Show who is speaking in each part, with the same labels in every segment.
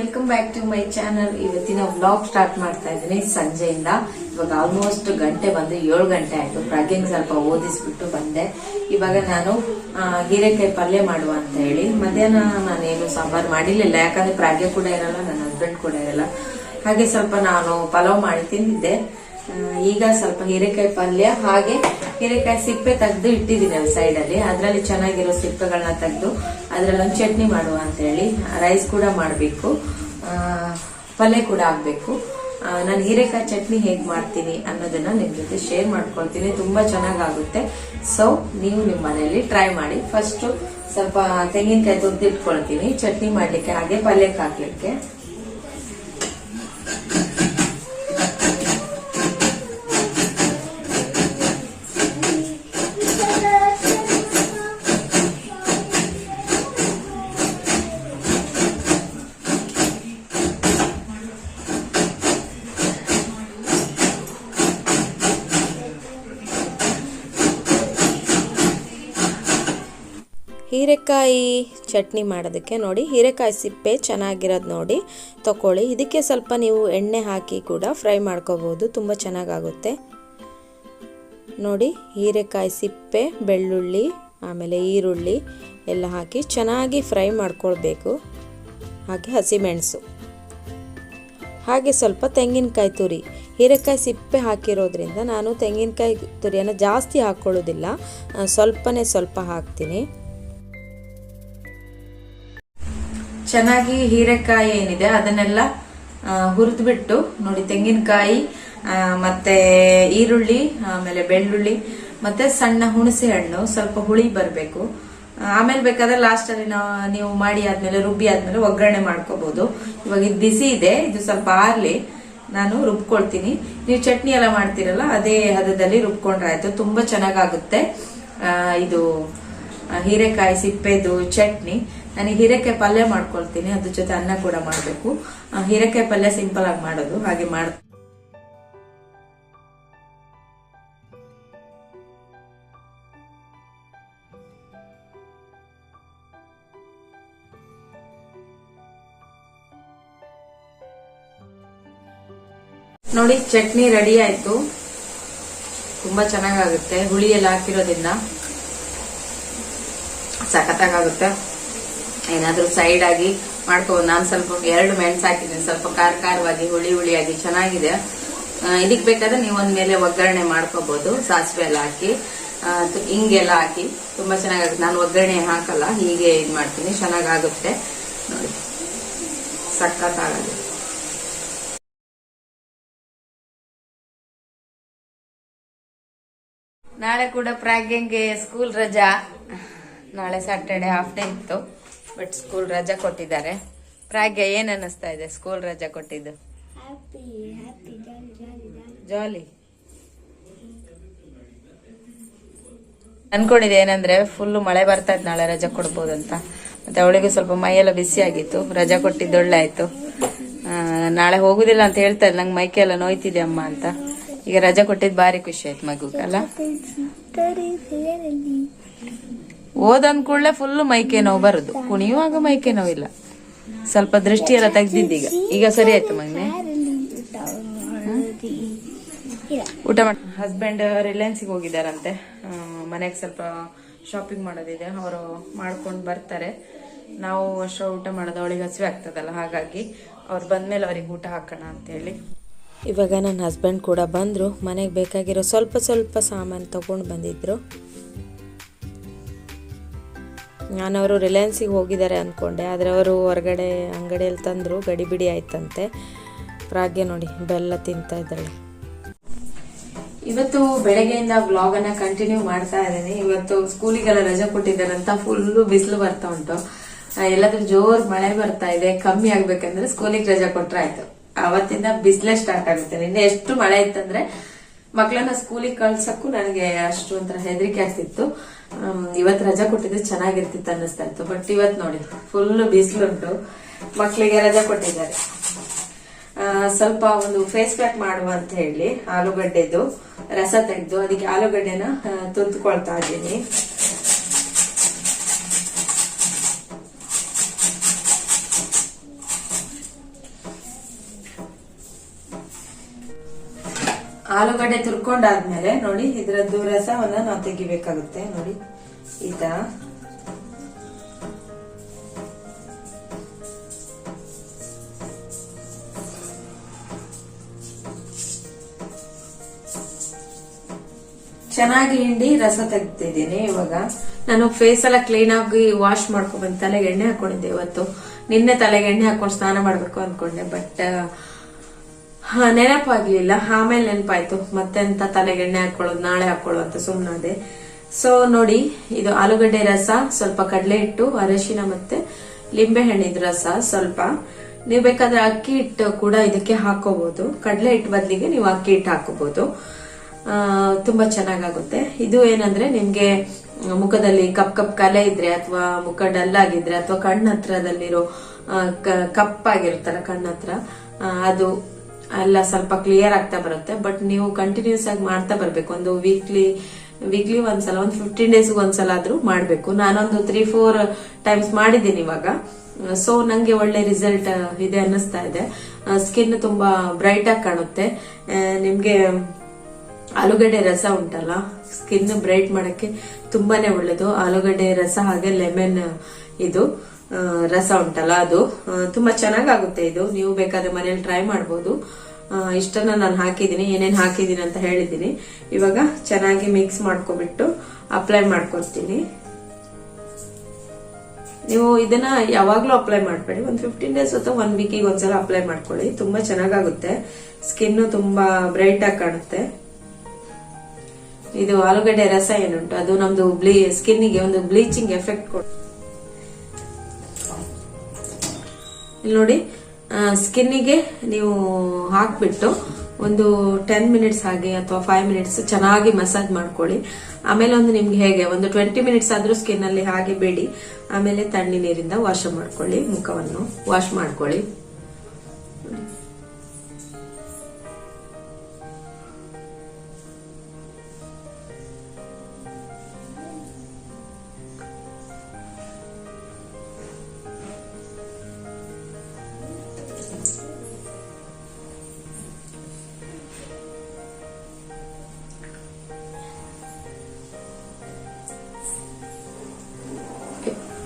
Speaker 1: Welcome back to my channel ಇವತ್ತಿನ vlog start ಮಾಡ್ತಾ ಇದ್ದೀನಿ. ಸಂಜೆಯಿಂದ ಇವಾಗ ಆಲ್ಮೋಸ್ಟ್ ಗಂಟೆ ಬಂದು ಏಳು ಗಂಟೆ ಆಯ್ತು. ಪ್ರಜ್ಞೆಗೆ ಸ್ವಲ್ಪ ಓದಿಸ್ಬಿಟ್ಟು ಬಂದೆ. ಇವಾಗ ನಾನು ಹೀರೆಕಾಯಿ ಪಲ್ಯ ಮಾಡುವ ಅಂತ ಹೇಳಿ. ಮಧ್ಯಾಹ್ನ ನಾನೇನು ಸಾಂಬಾರ್ ಮಾಡಿರ್ಲಿಲ್ಲ. ಯಾಕಂದ್ರೆ ಪ್ರಾಗ್ಯ ಕೂಡ ಇರಲ್ಲ, ನನ್ನ ಹಸ್ಬೆಂಡ್ ಕೂಡ ಇರಲ್ಲ. ಹಾಗೆ ಸ್ವಲ್ಪ ನಾನು ಪಲಾವ್ ಮಾಡಿ ತಿಂದಿದ್ದೆ. ಈಗ ಸ್ವಲ್ಪ ಹೀರೆಕಾಯಿ ಪಲ್ಯ, ಹಾಗೆ ಹೀರೆಕಾಯಿ ಸಿಪ್ಪೆ ತೆಗೆದು ಇಟ್ಟಿದ್ದೀನಿ ಅಲ್ಲಿ ಸೈಡ್ ಅಲ್ಲಿ. ಅದರಲ್ಲಿ ಚೆನ್ನಾಗಿರೋ ಸಿಪ್ಪೆಗಳನ್ನ ತೆಗೆದು ಅದರಲ್ಲಿ ಒಂದು ಚಟ್ನಿ ಮಾಡುವ ಅಂತ ಹೇಳಿ ರೈಸ್ ಕೂಡ ಮಾಡಬೇಕು. ಪಲ್ಯ ಕೂಡ ಆಗಬೇಕು. ನಾನು ಹೀರೆಕಾಯಿ ಚಟ್ನಿ ಹೇಗೆ ಮಾಡ್ತೀನಿ ಅನ್ನೋದನ್ನ ನಿಮ್ಮ ಜೊತೆ ಶೇರ್ ಮಾಡ್ಕೊಳ್ತೀನಿ. ತುಂಬಾ ಚೆನ್ನಾಗಾಗುತ್ತೆ. ಸೊ ನೀವು ನಿಮ್ಮ ಮನೆಯಲ್ಲಿ ಟ್ರೈ ಮಾಡಿ. ಫಸ್ಟ್ ಸ್ವಲ್ಪ ತೆಂಗಿನಕಾಯಿ ತುರ್ದಿಟ್ಕೊಳ್ತೀನಿ ಚಟ್ನಿ ಮಾಡ್ಲಿಕ್ಕೆ ಹಾಗೆ ಪಲ್ಯಕ್ಕೆ ಹಾಕ್ಲಿಕ್ಕೆ.
Speaker 2: ಹೀರೆಕಾಯಿ ಚಟ್ನಿ ಮಾಡೋದಕ್ಕೆ ನೋಡಿ, ಹೀರೆಕಾಯಿ ಸಿಪ್ಪೆ ಚೆನ್ನಾಗಿರೋದು ನೋಡಿ ತಗೊಳ್ಳಿ ಇದಕ್ಕೆ ಸ್ವಲ್ಪ ನೀವು ಎಣ್ಣೆ ಹಾಕಿ ಕೂಡ ಫ್ರೈ ಮಾಡ್ಕೋಬೋದು, ತುಂಬ ಚೆನ್ನಾಗಾಗುತ್ತೆ. ನೋಡಿ, ಹೀರೆಕಾಯಿ ಸಿಪ್ಪೆ, ಬೆಳ್ಳುಳ್ಳಿ, ಆಮೇಲೆ ಈರುಳ್ಳಿ ಎಲ್ಲ ಹಾಕಿ ಚೆನ್ನಾಗಿ ಫ್ರೈ ಮಾಡ್ಕೊಳ್ಬೇಕು. ಹಾಗೆ ಹಸಿಮೆಣಸು. ಹಾಗೆ ಸ್ವಲ್ಪ ತೆಂಗಿನಕಾಯಿ ತುರಿ. ಹೀರೆಕಾಯಿ ಸಿಪ್ಪೆ ಹಾಕಿರೋದ್ರಿಂದ ನಾನು ತೆಂಗಿನಕಾಯಿ ತುರಿಯನ್ನು ಜಾಸ್ತಿ ಹಾಕ್ಕೊಳ್ಳೋದಿಲ್ಲ ಸ್ವಲ್ಪನೇ ಸ್ವಲ್ಪ ಹಾಕ್ತೀನಿ.
Speaker 1: ಚೆನ್ನಾಗಿ ಹೀರೆಕಾಯಿ ಏನಿದೆ ಅದನ್ನೆಲ್ಲ ಹುರಿದು ಬಿಟ್ಟು ನೋಡಿ, ತೆಂಗಿನಕಾಯಿ ಮತ್ತೆ ಈರುಳ್ಳಿ, ಆಮೇಲೆ ಬೆಳ್ಳುಳ್ಳಿ, ಮತ್ತೆ ಸಣ್ಣ ಹುಣಸೆ ಹಣ್ಣು ಸ್ವಲ್ಪ ಹುಳಿ ಬರಬೇಕು. ಆಮೇಲೆ ಬೇಕಾದ್ರೆ ಲಾಸ್ಟಲ್ಲಿ ನಾವು ನೀವು ಮಾಡಿ ಆದ್ಮೇಲೆ, ರುಬ್ಬಿ ಆದ್ಮೇಲೆ ಒಗ್ಗರಣೆ ಮಾಡ್ಕೋಬಹುದು ಇವಾಗ ಇದು ಬಿಸಿ ಇದೆ, ಇದು ಸ್ವಲ್ಪ ಆರ್ಲಿ, ನಾನು ರುಬ್ಕೊಳ್ತೀನಿ. ನೀವು ಚಟ್ನಿ ಎಲ್ಲ ಮಾಡ್ತೀರಲ್ಲ, ಅದೇ ಹದದಲ್ಲಿ ರುಬ್ಕೊಂಡ್ರೆ ಆಯ್ತು ತುಂಬಾ ಚೆನ್ನಾಗಾಗುತ್ತೆ. ಇದು ಹೀರೆಕಾಯಿ ಸಿಪ್ಪೆದು ಚಟ್ನಿ. ನನಗೆ ಹೀರೆಕಾಯಿ ಪಲ್ಯ ಮಾಡ್ಕೊಳ್ತೀನಿ, ಅದ್ರ ಜೊತೆ ಅನ್ನ ಕೂಡ ಮಾಡಬೇಕು. ಹೀರೆಕಾಯಿ ಪಲ್ಯ ಸಿಂಪಲ್ ಆಗಿ ಮಾಡೋದು, ಹಾಗೆ ಮಾಡ ನೋಡಿ, ಚಟ್ನಿ ರೆಡಿ ಆಯ್ತು. ತುಂಬಾ ಚೆನ್ನಾಗಾಗುತ್ತೆ ಹುಳಿ ಎಲ್ಲ ಹಾಕಿರೋದ್ರಿಂದ. ಸಖತ್ತಾಗುತ್ತೆ ಏನಾದ್ರೂ ಸೈಡ್ ಆಗಿ ಮಾಡ್ಕೋಬಹುದು ನಾನು ಸ್ವಲ್ಪ ಎರಡು ಮೆಣಸು ಹಾಕಿದ್ದೀನಿ. ಸ್ವಲ್ಪ ಖಾರ ಖಾರವಾಗಿ, ಹುಳಿ ಹುಳಿಯಾಗಿ ಚೆನ್ನಾಗಿದೆ. ಇದಕ್ಕೆ ಇದಕ್ ಬೇಕಾದ್ರೆ ನೀವು ಒಂದ್ ಮೇಲೆ ಒಗ್ಗರಣೆ ಮಾಡ್ಕೋಬಹುದು ಸಾಸಿವೆ ಎಲ್ಲ ಹಾಕಿ ಹಿಂಗೆಲ್ಲ ಹಾಕಿ. ತುಂಬಾ ಚೆನ್ನಾಗಾಗುತ್ತೆ. ನಾನು ಒಗ್ಗರಣೆ ಹಾಕಲ್ಲ, ಹೀಗೆ ಇದ್ ಮಾಡ್ತೀನಿ. ಚೆನ್ನಾಗಾಗುತ್ತೆ. ನೋಡಿ. ಸಖತ್ತಾಗುತ್ತೆ ನಾಳೆ ಕೂಡ ಪ್ರಾಗ್ಯಂಗೆ ಸ್ಕೂಲ್ ರಜಾ. ನಾಳೆ ಸ್ಯಾಟರ್ಡೆ ಹಾಫ್ ಡೇ ಇತ್ತು. ಬಟ್ ಸ್ಕೂಲ್ ರಜಾ ಕೊಟ್ಟಿದ್ದಾರೆ. ಪ್ರಾಗ್ಯ ಏನ್ ಅನ್ನಿಸ್ತಾ ಇದೆ ಸ್ಕೂಲ್ ರಜಾ ಕೊಟ್ಟಿದ್ದು? ಜಾಲಿ ಅನ್ಕೊಂಡಿದೆ ಏನಂದ್ರೆ ಫುಲ್ ಮಳೆ ಬರ್ತಾ ಇತ್ತು ನಾಳೆ ರಜಾ ಕೊಡ್ಬೋದು ಅಂತ ಮತ್ತೆ ಅವಳಿಗೂ ಸ್ವಲ್ಪ ಮೈಯೆಲ್ಲ ಬಿಸಿ ಆಗಿತ್ತು ರಜಾ ಕೊಟ್ಟಿದ್ದು ಒಳ್ಳೆ ಆಯ್ತು. ನಾಳೆ ಹೋಗುದಿಲ್ಲ ಅಂತ ಹೇಳ್ತಾ ಇದ್ದ ನಂಗೆ ಮೈಕೆ ಎಲ್ಲ ನೋಯ್ತಿದೆ ಅಮ್ಮ ಅಂತ. ಈಗ ರಜಾ ಕೊಟ್ಟಿದ್ದು ಭಾರಿ ಖುಷಿ ಆಯ್ತು ಮಗುಗಲ್ಲ ಓದಂದ್ ಕೂಡಲೇ ಫುಲ್ ಮೈಕೆ ನೋವು ಬರುದು. ಕುಣಿಯುವಾಗ ಮೈಕೆ ನೋವಿಲ್ಲ. ಸ್ವಲ್ಪ ದೃಷ್ಟಿ ಎಲ್ಲ ತೆಗ್ದಿದ್ದೀಗ. ಈಗ ಸರಿ ಆಯ್ತು ಮಗನೆ. ಊಟ ಮಾಡಿ ಹಸ್ಬೆಂಡ್ ರಿಲಯನ್ಸ್ ಹೋಗಿದ್ದಾರಂತೆ. ಮನೆಗೆ ಸ್ವಲ್ಪ ಶಾಪಿಂಗ್ ಮಾಡೋದಿದೆ. ಅವರು ಮಾಡ್ಕೊಂಡು ಬರ್ತಾರೆ. ನಾವು ಅಷ್ಟು ಊಟ ಮಾಡೋದು ಅವಳಿಗೆ ಹಸಿವೆ ಆಗ್ತದಲ್ಲ, ಹಾಗಾಗಿ ಅವ್ರು ಬಂದ್ಮೇಲೆ ಅವ್ರಿಗೆ ಊಟ ಹಾಕೋಣ ಅಂತೇಳಿ.
Speaker 2: ಇವಾಗ ನನ್ನ ಹಸ್ಬೆಂಡ್ ಕೂಡ ಬಂದರು. ಮನೆಗೆ ಬೇಕಾಗಿರೋ ಸ್ವಲ್ಪ ಸ್ವಲ್ಪ ಸಾಮಾನು ತೊಗೊಂಡು ಬಂದಿದ್ರು. ನಾನು ಅವರು ರಿಲಯನ್ಸಿಗೆ ಹೋಗಿದ್ದಾರೆ ಅಂದ್ಕೊಂಡೆ ಆದರೆ ಅವರು ಹೊರಗಡೆ ಅಂಗಡಿಯಲ್ಲಿ ತಂದರು ಗಡಿಬಿಡಿ ಆಯ್ತಂತೆ. ಪ್ರಾಗ್ಯ ನೋಡಿ, ಬೆಲ್ಲ ತಿಂತಾ ಇದ್ದಾಳೆ.
Speaker 1: ಇವತ್ತು ಬೆಳಗ್ಗೆಯಿಂದ ಬ್ಲಾಗ್ ಅನ್ನ ಕಂಟಿನ್ಯೂ ಮಾಡ್ತಾ ಇದ್ದೀನಿ. ಇವತ್ತು ಸ್ಕೂಲಿಗೆಲ್ಲ ರಜೆ ಕೊಟ್ಟಿದ್ದಾರಂತ ಫುಲ್ಲು ಫುಲ್ ಬಿಸಿಲು ಬರ್ತಾ ಉಂಟು. ಎಲ್ಲಾದ್ರೂ ಜೋರ್ ಮಳೆ ಬರ್ತಾ ಇದೆ, ಕಮ್ಮಿ ಆಗ್ಬೇಕಂದ್ರೆ ಸ್ಕೂಲಿಗೆ ರಜೆ ಕೊಟ್ರೆ ಆಯ್ತು. ಅವತ್ತಿಂದ ಬಿಸಿಲೇ ಸ್ಟಾರ್ಟ್ ಆಗುತ್ತೆ. ನಿನ್ನೆ ಎಷ್ಟು ಮಳೆ ಇತ್ತಂದ್ರೆ ಮಕ್ಕಳನ್ನ ಸ್ಕೂಲಿಗೆ ಕಳ್ಸಕ್ಕೂ ನನಗೆ ಅಷ್ಟು ಒಂಥರ ಹೆದರಿಕೆ ಆಗ್ತಿತ್ತು. ಇವತ್ತು ರಜಾ ಕೊಟ್ಟಿದ್ರೆ ಚೆನ್ನಾಗಿರ್ತಿತ್ತು ಅನ್ನಿಸ್ತಾ ಇತ್ತು. ಬಟ್ ಇವತ್ ನೋಡಿ ಫುಲ್ ಬಿಸಿಲುಂಟು ಮಕ್ಕಳಿಗೆ ರಜಾ ಕೊಟ್ಟಿದ್ದಾರೆ. ಸ್ವಲ್ಪ ಒಂದು ಫೇಸ್ ಪ್ಯಾಕ್ ಮಾಡುವ ಅಂತ ಹೇಳಿ, ಆಲೂಗಡ್ಡೆದು, ರಸ ತೆಗೆದು, ಅದಕ್ಕೆ ಆಲೂಗಡ್ಡೆನ ತುಂತ್ಕೊಳ್ತಾ ಇದ್ದೀನಿ. ಆಲೂಗಡ್ಡೆ ತುರ್ಕೊಂಡಾದ್ಮೇಲೆ ನೋಡಿ ಇದರದ್ದು ರಸವನ್ನ ನಾವು ತೆಗಿಬೇಕಾಗುತ್ತೆ. ನೋಡಿ, ಈ ತರ. ಚೆನ್ನಾಗಿ ಹಿಂಡಿ ರಸ ತೆಗ್ದಿದ್ದೀನಿ ಇವಾಗ. ನಾನು ಫೇಸ್ ಎಲ್ಲ ಕ್ಲೀನ್ ಆಗಿ ವಾಶ್ ಮಾಡ್ಕೊಂಡ್ಬಂದು ತಲೆಗೆ ಎಣ್ಣೆ ಹಾಕೊಂಡಿದ್ದೆ ಇವತ್ತು. ನಿನ್ನೆ ತಲೆಗೆ ಎಣ್ಣೆ ಹಾಕೊಂಡು ಸ್ನಾನ ಮಾಡ್ಬೇಕು ಅನ್ಕೊಂಡೆ ಬಟ್ ನೆನಪಾಗ್ಲಿಲ್ಲ. ಆಮೇಲೆ ನೆನಪಾಯ್ತು. ಮತ್ತೆಂತ ತಲೆಗೆ ಎಣ್ಣೆ ಹಾಕೊಳ್ಳೋದು, ನಾಳೆ ಹಾಕೊಳ್ಳೋ ಅಂತ ಸುಮ್ಮನಾದೆ ಸೊ ನೋಡಿ, ಇದು ಆಲೂಗಡ್ಡೆ ರಸ, ಸ್ವಲ್ಪ ಕಡಲೆ ಹಿಟ್ಟು, ಅರಶಿನ ಮತ್ತೆ ಲಿಂಬೆ ಹಣ್ಣಿದ ರಸ ಸ್ವಲ್ಪ. ನೀವು ಬೇಕಾದ್ರೆ ಅಕ್ಕಿ ಹಿಟ್ಟು ಕೂಡ ಇದಕ್ಕೆ ಹಾಕೋಬಹುದು ಕಡಲೆ ಹಿಟ್ಟು ಬದಲಿಗೆ ನೀವು ಅಕ್ಕಿ ಹಿಟ್ಟು ಹಾಕೋಬಹುದು ತುಂಬಾ ಚೆನ್ನಾಗಾಗುತ್ತೆ. ಇದು ಏನಂದ್ರೆ ನಿಮ್ಗೆ ಮುಖದಲ್ಲಿ ಕಪ್ ಕಪ್ ಕಲೆ ಇದ್ರೆ ಅಥವಾ ಮುಖ ಡಲ್ ಆಗಿದ್ರೆ ಅಥವಾ ಕಣ್ಣ ಹತ್ರದಲ್ಲಿರೋ ಕಪ್ಪಾಗಿರುತ್ತಲ್ಲ ಕಣ್ಣ ಅದು ಎಲ್ಲ ಸ್ವಲ್ಪ ಕ್ಲಿಯರ್ ಆಗ್ತಾ ಬರುತ್ತೆ. ಬಟ್ ನೀವು ಕಂಟಿನ್ಯೂಸ್ ಆಗಿ ಮಾಡ್ತಾ ಬರ್ಬೇಕು. ಒಂದು ವೀಕ್ಲಿ ವೀಕ್ಲಿ ಒಂದ್ಸಲ, ಒಂದು ಫಿಫ್ಟೀನ್ ಡೇಸ್ ಒಂದ್ಸಲ ಆದ್ರೂ ಮಾಡಬೇಕು. ನಾನೊಂದು ತ್ರೀ ಫೋರ್ ಟೈಮ್ಸ್ ಮಾಡಿದ್ದೀನಿ ಇವಾಗ. ಸೊ ನಂಗೆ ಒಳ್ಳೆ ರಿಸಲ್ಟ್ ಇದೆ ಅನ್ನಿಸ್ತಾ ಇದೆ. ಸ್ಕಿನ್ ತುಂಬಾ ಬ್ರೈಟ್ ಆಗಿ ಕಾಣುತ್ತೆ. ನಿಮ್ಗೆ ಆಲೂಗಡ್ಡೆ ರಸ ಉಂಟಲ್ಲ ಸ್ಕಿನ್ ಬ್ರೈಟ್ ಮಾಡಕ್ಕೆ ತುಂಬಾನೇ ಒಳ್ಳೇದು. ಆಲೂಗಡ್ಡೆ ರಸ ಹಾಗೆ ಲೆಮನ್ ಇದು. ರಸ ಉಂಟಲ್ಲ ಅದು. ತುಂಬಾ ಚೆನ್ನಾಗಾಗುತ್ತೆ ಇದು. ನೀವು ಬೇಕಾದ್ರೆ ಮನೇಲಿ ಟ್ರೈ ಮಾಡ್ಬೋದು. ಆ, ಇಷ್ಟನ್ನ ನಾನು ಹಾಕಿದ್ದೀನಿ ಏನೇನು ಹಾಕಿದ್ದೀನಿ ಅಂತ ಹೇಳಿದ್ದೀನಿ. ಇವಾಗ ಚೆನ್ನಾಗಿ ಮಿಕ್ಸ್ ಮಾಡ್ಕೊಬಿಟ್ಟು ಅಪ್ಲೈ ಮಾಡ್ಕೊಡ್ತೀನಿ ನೀವು ಇದನ್ನ ಯಾವಾಗ್ಲೂ ಅಪ್ಲೈ ಮಾಡಬೇಡಿ. ಒಂದು ಫಿಫ್ಟೀನ್ ಡೇಸ್ ಅಥವಾ ಒನ್ ವೀಕಿಗೆ ಒಂದ್ಸಲ ಅಪ್ಲೈ ಮಾಡ್ಕೊಳ್ಳಿ. ತುಂಬಾ ಚೆನ್ನಾಗಾಗುತ್ತೆ. ಸ್ಕಿನ್ ತುಂಬಾ ಬ್ರೈಟ್ ಆಗಿ ಕಾಣುತ್ತೆ. ಇದು ಆಲೂಗಡ್ಡೆ ರಸ ಏನುಂಟು ಅದು ನಮ್ದು ಬ್ಲೀ ಸ್ಕಿನ್ನಿಗೆ ಒಂದು ಬ್ಲೀಚಿಂಗ್ ಎಫೆಕ್ಟ್ ಕೊಡ್ ಇಲ್ಲಿ ನೋಡಿ ಸ್ಕಿನ್ನಿಗೆ ನೀವು ಹಾಕ್ಬಿಟ್ಟು ಒಂದು ಟೆನ್ ಮಿನಿಟ್ಸ್ ಹಾಗೆ ಅಥವಾ ಫೈವ್ ಮಿನಿಟ್ಸ್ ಚೆನ್ನಾಗಿ ಮಸಾಜ್ ಮಾಡ್ಕೊಳ್ಳಿ. ಆಮೇಲೆ ಒಂದು ನಿಮ್ಗೆ ಹೇಗೆ, ಒಂದು ಟ್ವೆಂಟಿ ಮಿನಿಟ್ಸ್ ಆದ್ರೂ ಸ್ಕಿನ್ ಅಲ್ಲಿ ಹಾಗೆ ಬೇಡಿ. ಆಮೇಲೆ ತಣ್ಣಿ ನೀರಿಂದ ವಾಶ್ ಮಾಡ್ಕೊಳ್ಳಿ, ಮುಖವನ್ನು ವಾಶ್ ಮಾಡ್ಕೊಳ್ಳಿ.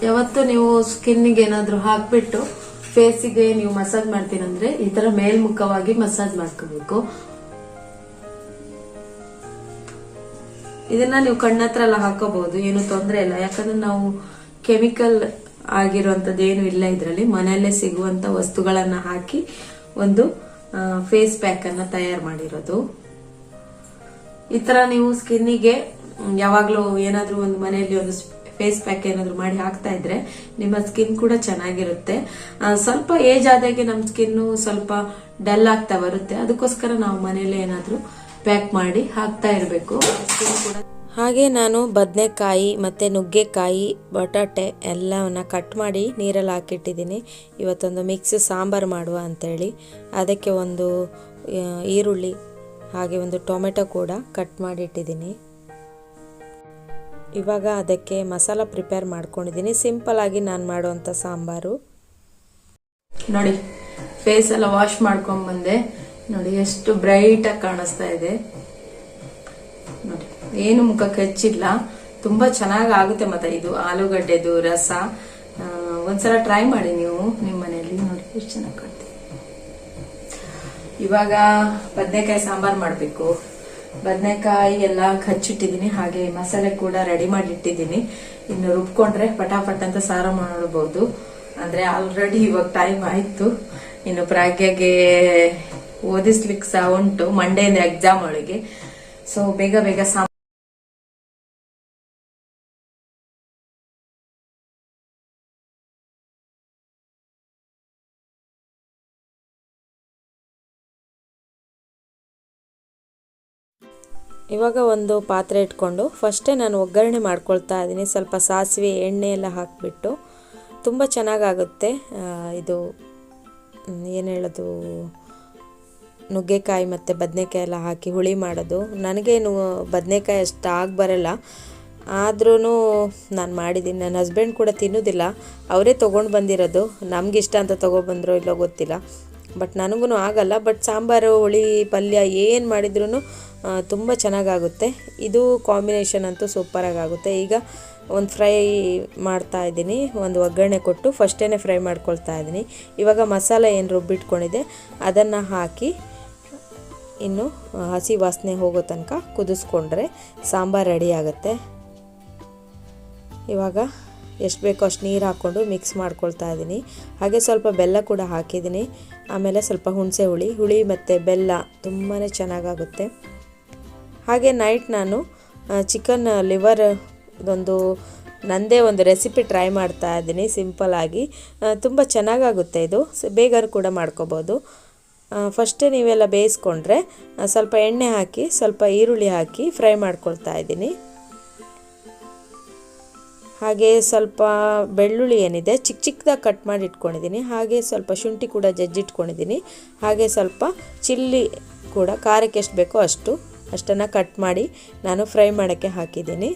Speaker 1: ಯಾವತ್ತು ನೀವು ಸ್ಕಿನ್ನಿಗೆ ಏನಾದ್ರು ಹಾಕ್ಬಿಟ್ಟು ಫೇಸಿಗೆ ನೀವು ಮಸಾಜ್ ಮಾಡ್ತೀನಂದ್ರೆ ಈ ತರ ಮೇಲ್ಮುಖವಾಗಿ ಮಸಾಜ್ ಮಾಡ್ಕೋಬೇಕು. ಇದನ್ನ ನೀವು ಕಣ್ಣತ್ರ ಎಲ್ಲ ಹಾಕೋಬಹುದು, ಏನು ತೊಂದರೆ ಇಲ್ಲ. ಯಾಕಂದ್ರೆ ನಾವು ಕೆಮಿಕಲ್ ಆಗಿರುವಂತದ್ದು ಏನು ಇಲ್ಲ ಇದರಲ್ಲಿ. ಮನೆಯಲ್ಲೇ ಸಿಗುವಂತ ವಸ್ತುಗಳನ್ನ ಹಾಕಿ ಒಂದು ಫೇಸ್ ಪ್ಯಾಕ್ ಅನ್ನ ತಯಾರು ಮಾಡಿರೋದು. ಈ ತರ ನೀವು ಸ್ಕಿನ್ನಿಗೆ ಯಾವಾಗ್ಲೂ ಏನಾದ್ರೂ ಒಂದು ಮನೆಯಲ್ಲಿ ಒಂದು ಫೇಸ್ ಪ್ಯಾಕ್ ಏನಾದ್ರು ಮಾಡಿ ಹಾಕ್ತಾ ಇದ್ರೆ ನಿಮ್ಮ ಸ್ಕಿನ್ ಕೂಡ ಚೆನ್ನಾಗಿರುತ್ತೆ. ಸ್ವಲ್ಪ ಏಜ್ ಆದಾಗೆ ನಮ್ಮ ಸ್ಕಿನ್ ಸ್ವಲ್ಪ ಡಲ್ ಆಗ್ತಾ ಬರುತ್ತೆ. ಅದಕ್ಕೋಸ್ಕರ ನಾವು ಮನೇಲಿ ಏನಾದ್ರೂ ಪ್ಯಾಕ್ ಮಾಡಿ ಹಾಕ್ತಾ ಇರಬೇಕು.
Speaker 2: ಹಾಗೆ ನಾನು ಬದನೆಕಾಯಿ ಮತ್ತು ನುಗ್ಗೆಕಾಯಿ, ಬಟಾಟೆ ಎಲ್ಲವನ್ನ ಕಟ್ ಮಾಡಿ ನೀರಲ್ಲಿ ಹಾಕಿಟ್ಟಿದ್ದೀನಿ. ಇವತ್ತೊಂದು ಮಿಕ್ಸ್ ಸಾಂಬಾರು ಮಾಡುವ ಅಂತೇಳಿ. ಅದಕ್ಕೆ ಒಂದು ಈರುಳ್ಳಿ, ಹಾಗೆ ಒಂದು ಟೊಮೆಟೊ ಕೂಡ ಕಟ್ ಮಾಡಿ ಇಟ್ಟಿದ್ದೀನಿ. ಇವಾಗ ಅದಕ್ಕೆ ಮಸಾಲ ಪ್ರಿಪೇರ್ ಮಾಡ್ಕೊಂಡಿದ್ದೀನಿ. ಸಿಂಪಲ್ ಆಗಿ ನಾನು ಮಾಡುವಂಥ ಸಾಂಬಾರು.
Speaker 1: ನೋಡಿ ಫೇಸ್ ಎಲ್ಲ ವಾಶ್ ಮಾಡ್ಕೊಂಡ್ಬಂದೆ. ನೋಡಿ, ಎಷ್ಟು ಬ್ರೈಟ್ ಆಗಿ ಕಾಣಿಸ್ತಾ ಇದೆ. ನೋಡಿ, ಏನು ಮುಖಕ್ಕೆ ಹಚ್ಚಿಲ್ಲ ತುಂಬಾ ಚೆನ್ನಾಗಿ ಆಗುತ್ತೆ ಮತ್ತೆ ಇದು. ಆಲೂಗಡ್ಡೆದು, ರಸ. ಒಂದ್ಸಲ ಟ್ರೈ ಮಾಡಿ ನೀವು ನಿಮ್ಮ ಮನೆಯಲ್ಲಿ. ನೋಡಿ, ಎಷ್ಟು ಚೆನ್ನಾಗಿ ಕಾಣ್ತೀವಿ ಇವಾಗ ಬದನೆಕಾಯಿ ಸಾಂಬಾರ್ ಮಾಡ್ಬೇಕು. ಬದನೆಕಾಯಿ ಎಲ್ಲ ಹಚ್ಚಿಟ್ಟಿದ್ದೀನಿ ಹಾಗೆ ಮಸಾಲೆ ಕೂಡ ರೆಡಿ ಮಾಡಿ ಇಟ್ಟಿದ್ದೀನಿ ಇನ್ನು ರುಬ್ಕೊಂಡ್ರೆ ಪಟಾಪಟ್ ಅಂತ ಸಾರ ಮಾಡಬಹುದು ಅಂದ್ರೆ ಆಲ್ರೆಡಿ ಇವಾಗ ಟೈಮ್ ಆಯ್ತು. ಇನ್ನು ಪ್ರಾಗ್ಯಗೆ ಓದಿಸ್ಲಿಕ್ಕೆ ಸಹ ಉಂಟು. ಮಂಡೆಯಿಂದ ಎಕ್ಸಾಮ್ ಒಳಗೆ. ಸೊ ಬೇಗ ಬೇಗ
Speaker 2: ಇವಾಗ ಒಂದು ಪಾತ್ರೆ ಇಟ್ಕೊಂಡು ಫಸ್ಟೇ ನಾನು ಒಗ್ಗರಣೆ ಮಾಡ್ಕೊಳ್ತಾ ಇದ್ದೀನಿ. ಸ್ವಲ್ಪ ಸಾಸಿವೆ, ಎಣ್ಣೆ ಎಲ್ಲ ಹಾಕಿಬಿಟ್ಟು ತುಂಬ ಚೆನ್ನಾಗಾಗುತ್ತೆ. ಇದು ಏನು ಹೇಳೋದು, ನುಗ್ಗೆಕಾಯಿ ಮತ್ತು ಬದನೆಕಾಯಿ ಎಲ್ಲ ಹಾಕಿ ಹುಳಿ ಮಾಡೋದು. ನನಗೇನು ಬದನೆಕಾಯಿ ಅಷ್ಟು ಆಗಿ ಬರಲ್ಲ. ಆದ್ರೂ ನಾನು ಮಾಡಿದ್ದೀನಿ. ನನ್ನ ಹಸ್ಬೆಂಡ್ ಕೂಡ ತಿನ್ನೋದಿಲ್ಲ. ಅವರೇ ತೊಗೊಂಡು ಬಂದಿರೋದು. ನಮ್ಗೆ ಇಷ್ಟ ಅಂತ ತೊಗೊಬಂದ್ರೋ ಇಲ್ಲೋ ಗೊತ್ತಿಲ್ಲ.
Speaker 1: ಬಟ್ ನನಗೂ ಆಗಲ್ಲ. ಬಟ್ ಸಾಂಬಾರು, ಹುಳಿ, ಪಲ್ಯ ಏನು ಮಾಡಿದ್ರೂ ತುಂಬ ಚೆನ್ನಾಗಾಗುತ್ತೆ. ಇದು ಕಾಂಬಿನೇಷನ್ ಅಂತೂ ಸೂಪರಾಗಿ ಆಗುತ್ತೆ ಈಗ ಒಂದು ಫ್ರೈ ಮಾಡ್ತಾ ಇದ್ದೀನಿ. ಒಂದು ಒಗ್ಗರಣೆ ಕೊಟ್ಟು ಫಸ್ಟೇ ಫ್ರೈ ಮಾಡ್ಕೊಳ್ತಾ ಇದ್ದೀನಿ. ಇವಾಗ ಮಸಾಲೆ ಏನು ರುಬ್ಬಿಟ್ಕೊಂಡಿದೆ ಅದನ್ನು ಹಾಕಿ ಇನ್ನು ಹಸಿ ವಾಸನೆ ಹೋಗೋ ತನಕ ಕುದಿಸ್ಕೊಂಡ್ರೆ ಸಾಂಬಾರು ರೆಡಿ ಆಗುತ್ತೆ. ಇವಾಗ ಎಷ್ಟು ಬೇಕೋ ಅಷ್ಟು ನೀರು ಹಾಕ್ಕೊಂಡು ಮಿಕ್ಸ್ ಮಾಡ್ಕೊಳ್ತಾ ಇದ್ದೀನಿ. ಹಾಗೆ ಸ್ವಲ್ಪ ಬೆಲ್ಲ ಕೂಡ ಹಾಕಿದ್ದೀನಿ. ಆಮೇಲೆ ಸ್ವಲ್ಪ ಹುಣಸೆ ಹುಳಿ ಹುಳಿ ಮತ್ತು ಬೆಲ್ಲ ತುಂಬಾ ಚೆನ್ನಾಗಾಗುತ್ತೆ. ಹಾಗೆ ನೈಟ್ ನಾನು ಚಿಕನ್ ಲಿವರ್ ಒಂದು ನಂದೇ ಒಂದು ರೆಸಿಪಿ ಟ್ರೈ ಮಾಡ್ತಾ ಇದ್ದೀನಿ ಸಿಂಪಲ್ಲಾಗಿ ತುಂಬ ಚೆನ್ನಾಗಾಗುತ್ತೆ ಇದು. ಬೇಗರು ಕೂಡ ಮಾಡ್ಕೋಬೋದು. ಫಸ್ಟೇ ನೀವೆಲ್ಲ ಬೇಯಿಸ್ಕೊಂಡ್ರೆ ಸ್ವಲ್ಪ ಎಣ್ಣೆ ಹಾಕಿ, ಸ್ವಲ್ಪ ಈರುಳ್ಳಿ ಹಾಕಿ ಫ್ರೈ ಮಾಡ್ಕೊಳ್ತಾ ಇದ್ದೀನಿ. ಹಾಗೆ ಸ್ವಲ್ಪ ಬೆಳ್ಳುಳ್ಳಿ ಏನಿದೆ ಚಿಕ್ಕ ಚಿಕ್ಕದಾಗಿ ಕಟ್ ಮಾಡಿ ಇಟ್ಕೊಂಡಿದ್ದೀನಿ. ಹಾಗೆ ಸ್ವಲ್ಪ ಶುಂಠಿ ಕೂಡ ಜಜ್ಜಿಟ್ಕೊಂಡಿದ್ದೀನಿ. ಹಾಗೆ ಸ್ವಲ್ಪ ಚಿಲ್ಲಿ ಕೂಡ, ಖಾರಕ್ಕೆ ಎಷ್ಟು ಬೇಕೋ ಅಷ್ಟು. ಅಷ್ಟನ್ನು ಕಟ್ ಮಾಡಿ ನಾನು ಫ್ರೈ ಮಾಡೋಕ್ಕೆ ಹಾಕಿದ್ದೀನಿ.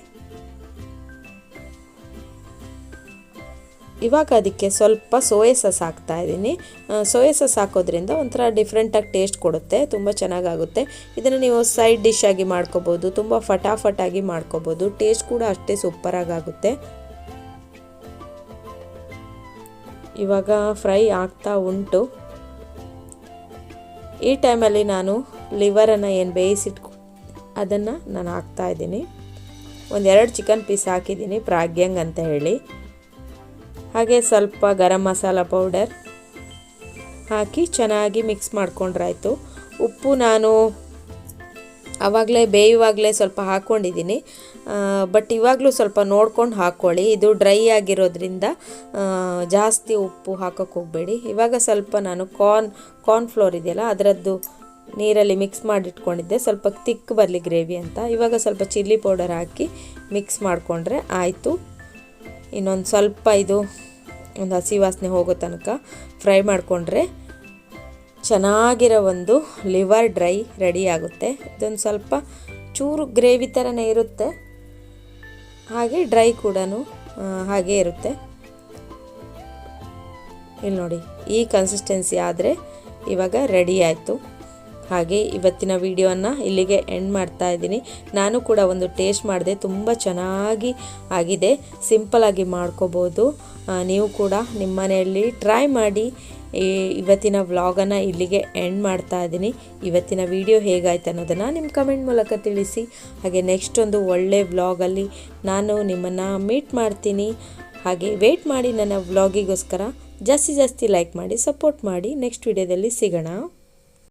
Speaker 1: ಇವಾಗ ಅದಕ್ಕೆ ಸ್ವಲ್ಪ ಸೋಯಾ ಸಾಸ್ ಹಾಕ್ತಾ ಇದ್ದೀನಿ. ಸೋಯಾ ಸಾಸ್ ಹಾಕೋದ್ರಿಂದ ಒಂಥರ ಡಿಫ್ರೆಂಟಾಗಿ ಟೇಸ್ಟ್ ಕೊಡುತ್ತೆ, ತುಂಬ ಚೆನ್ನಾಗಾಗುತ್ತೆ. ಇದನ್ನು ನೀವು ಸೈಡ್ ಡಿಶ್ ಆಗಿ ಮಾಡ್ಕೋಬೋದು, ತುಂಬ ಫಟಾಫಟಾಗಿ ಮಾಡ್ಕೋಬೋದು ಟೇಸ್ಟ್ ಕೂಡ ಅಷ್ಟೇ ಸೂಪರಾಗಿ ಆಗುತ್ತೆ ಇವಾಗ ಫ್ರೈ ಆಗ್ತಾ ಉಂಟು. ಈ ಟೈಮಲ್ಲಿ ನಾನು ಲಿವರನ್ನು ಏನು ಬೇಯಿಸಿಟ್ಕೊ ಅದನ್ನು ನಾನು ಹಾಕ್ತಾ ಇದ್ದೀನಿ. ಒಂದೆರಡು ಚಿಕನ್ ಪೀಸ್ ಹಾಕಿದ್ದೀನಿ, ಪ್ರಾಗ್ಯಂಗ್ ಅಂತ ಹೇಳಿ. ಹಾಗೆ ಸ್ವಲ್ಪ ಗರಂ ಮಸಾಲ ಪೌಡರ್ ಹಾಕಿ ಚೆನ್ನಾಗಿ ಮಿಕ್ಸ್ ಮಾಡ್ಕೊಂಡ್ರಾಯ್ತು ಉಪ್ಪು ನಾನು ಆವಾಗಲೇ ಬೇಯುವಾಗಲೇ ಸ್ವಲ್ಪ ಹಾಕ್ಕೊಂಡಿದ್ದೀನಿ ಬಟ್ ಇವಾಗಲೂ ಸ್ವಲ್ಪ ನೋಡ್ಕೊಂಡು ಹಾಕ್ಕೊಳ್ಳಿ ಇದು ಡ್ರೈ ಆಗಿರೋದ್ರಿಂದ ಜಾಸ್ತಿ ಉಪ್ಪು ಹಾಕೋಕ್ಕೆ ಹೋಗಬೇಡಿ. ಇವಾಗ ಸ್ವಲ್ಪ ನಾನು ಕಾರ್ನ್ ಕಾರ್ನ್ ಫ್ಲೋರ್ ಇದೆಯಲ್ಲ, ಅದರದ್ದು ನೀರಲ್ಲಿ ಮಿಕ್ಸ್ ಮಾಡಿಟ್ಕೊಂಡಿದ್ದೆ. ಸ್ವಲ್ಪ ತಿಕ್ ಬರಲಿ ಗ್ರೇವಿ ಅಂತ. ಇವಾಗ ಸ್ವಲ್ಪ ಚಿಲ್ಲಿ ಪೌಡರ್ ಹಾಕಿ ಮಿಕ್ಸ್ ಮಾಡಿಕೊಂಡ್ರೆ ಆಯಿತು. ಇನ್ನೊಂದು ಸ್ವಲ್ಪ ಇದು ಒಂದು ಹಸಿ ವಾಸನೆ ಹೋಗೋ ತನಕ ಫ್ರೈ ಮಾಡಿಕೊಂಡ್ರೆ ಚೆನ್ನಾಗಿರೋ ಒಂದು ಲಿವರ್ ಡ್ರೈ ರೆಡಿ ಆಗುತ್ತೆ. ಇದೊಂದು ಸ್ವಲ್ಪ ಚೂರು ಗ್ರೇವಿ ಥರನೇ ಇರುತ್ತೆ. ಹಾಗೆ ಡ್ರೈ ಕೂಡ ಹಾಗೆ ಇರುತ್ತೆ. ಇಲ್ಲಿ ನೋಡಿ ಈ ಕನ್ಸಿಸ್ಟೆನ್ಸಿ ಆದರೆ ಇವಾಗ ರೆಡಿ ಆಯಿತು. ಹಾಗೆ ಇವತ್ತಿನ ವಿಡಿಯೋವನ್ನು ಇಲ್ಲಿಗೆ ಎಂಡ್ ಮಾಡ್ತಾ ಇದ್ದೀನಿ. ನಾನು ಕೂಡ ಒಂದು ಟೇಸ್ಟ್ ಮಾಡಿದೆ. ತುಂಬ ಚೆನ್ನಾಗಿ ಆಗಿದೆ. ಸಿಂಪಲಾಗಿ ಮಾಡ್ಕೋಬೋದು. ನೀವು ಕೂಡ ನಿಮ್ಮ ಮನೆಯಲ್ಲಿ ಟ್ರೈ ಮಾಡಿ. ಇವತ್ತಿನ ವ್ಲಾಗನ್ನು ಇಲ್ಲಿಗೆ ಎಂಡ್ ಮಾಡ್ತಾ ಇದ್ದೀನಿ. ಇವತ್ತಿನ ವಿಡಿಯೋ ಹೇಗಾಯ್ತು ಅನ್ನೋದನ್ನು ನಿಮ್ಮ ಕಮೆಂಟ್ ಮೂಲಕ ತಿಳಿಸಿ. ಹಾಗೆ ನೆಕ್ಸ್ಟ್ ಒಂದು ಒಳ್ಳೆ ವ್ಲಾಗಲ್ಲಿ ನಾನು ನಿಮ್ಮನ್ನು ಮೀಟ್ ಮಾಡ್ತೀನಿ. ಹಾಗೆ ವೆಯ್ಟ್ ಮಾಡಿ ನನ್ನ ವ್ಲಾಗಿಗೋಸ್ಕರ ಜಾಸ್ತಿ ಜಾಸ್ತಿ ಲೈಕ್ ಮಾಡಿ ಸಪೋರ್ಟ್ ಮಾಡಿ. ನೆಕ್ಸ್ಟ್ ವಿಡಿಯೋದಲ್ಲಿ ಸಿಗೋಣ.